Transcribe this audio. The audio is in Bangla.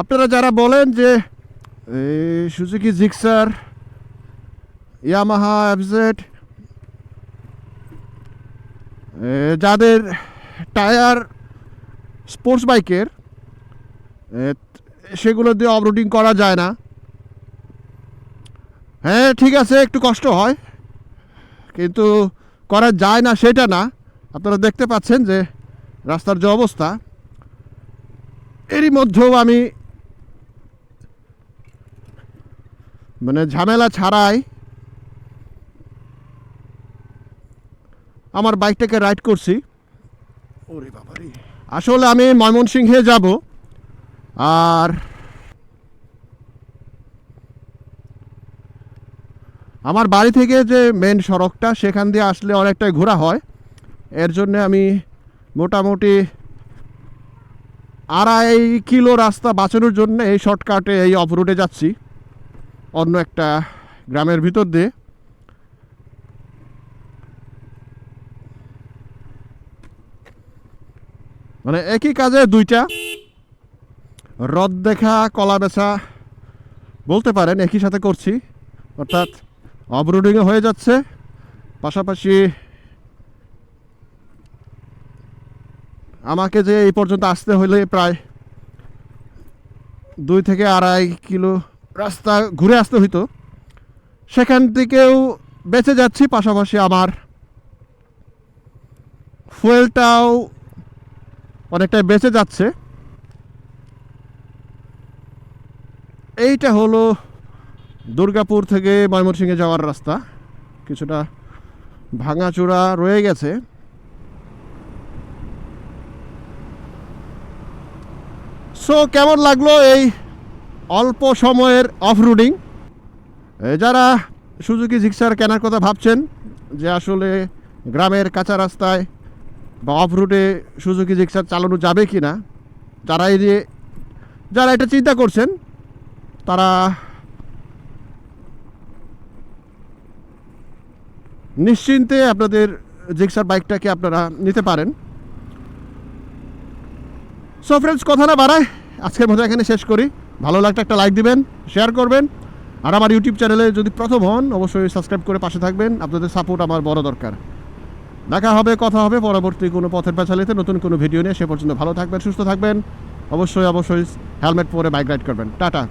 আপনারা যারা বলেন যে সুজুকি জিক্সার ইয়ামাহা অ্যাবজেট যাদের টায়ার স্পোর্টস বাইকের সেগুলো দিয়ে অফরোডিং করা যায় না। হ্যাঁ ঠিক আছে, একটু কষ্ট হয়, কিন্তু করা যায় না, সেটা না। আপনারা দেখতে পাচ্ছেন যে রাস্তার যে অবস্থা। এরই মধ্যেও আমি মানে ঝামেলা ছাড়াই আমার বাইকটাকে রাইড করছি। ওরে বাবারে আসলে আমি ময়মনসিংহে যাব আর আমার বাড়ি থেকে যে মেন সড়কটা সেখান দিয়ে আসলে অনেকটাই ঘোরা হয়। এর জন্য আমি মোটামুটি আড়াই কিলো রাস্তা বাঁচানোর জন্য এই শর্টকাটে এই অফ রোডে যাচ্ছি। অন্য একটা গ্রামের ভিতর দিয়ে। মানে একই কাজে দুইটা। রদ দেখা, কলা বেচা, বলতে পারেন একই সাথে করছি। অর্থাৎ অফরোডিংও হয়ে যাচ্ছে। পাশাপাশি আমাকে যে এই পর্যন্ত আসতে হলে প্রায় দুই থেকে আড়াই কিলো রাস্তা ঘুরে আসতে হইতো। সেখান থেকেও বেঁচে যাচ্ছি, পাশাপাশি আমার ফুয়েলটাও অনেকটাই বেঁচে যাচ্ছে। এইটা হলো দুর্গাপুর থেকে ময়মনসিংহে যাওয়ার রাস্তা। কিছুটা ভাঙাচোরা রয়ে গেছে। সো কেমন লাগল এই অল্প সময়ের অফ রুডিং যারা সুজুকি জিক্সার কেনার কথা ভাবছেন, যে আসলে গ্রামের কাঁচা রাস্তায় বা অফ রুটে সুজুকি জিক্সার চালানো যাবে কি না যারা এই যে যারা এটা চিন্তা করছেন, তারা নিশ্চিন্তে আপনাদের জিক্সার বাইকটাকে আপনারা নিতে পারেন। সো ফ্রেন্ডস কথা না বাড়ায়, আজকের মতো এখানে শেষ করি। ভালো লাগলে একটা লাইক দিবেন শেয়ার করবেন। আর আমার ইউটিউব চ্যানেলে যদি প্রথম হন, অবশ্যই সাবস্ক্রাইব করে পাশে থাকবেন। আপনাদের সাপোর্ট আমার বড় দরকার। দেখা হবে, কথা হবে, পরবর্তী কোনো পথের পেছালিতে নতুন কোনো ভিডিও নিয়ে। সে পর্যন্ত ভালো থাকবেন, সুস্থ থাকবেন। অবশ্যই অবশ্যই হেলমেট পরে বাইক রাইড করবেন। টাটা।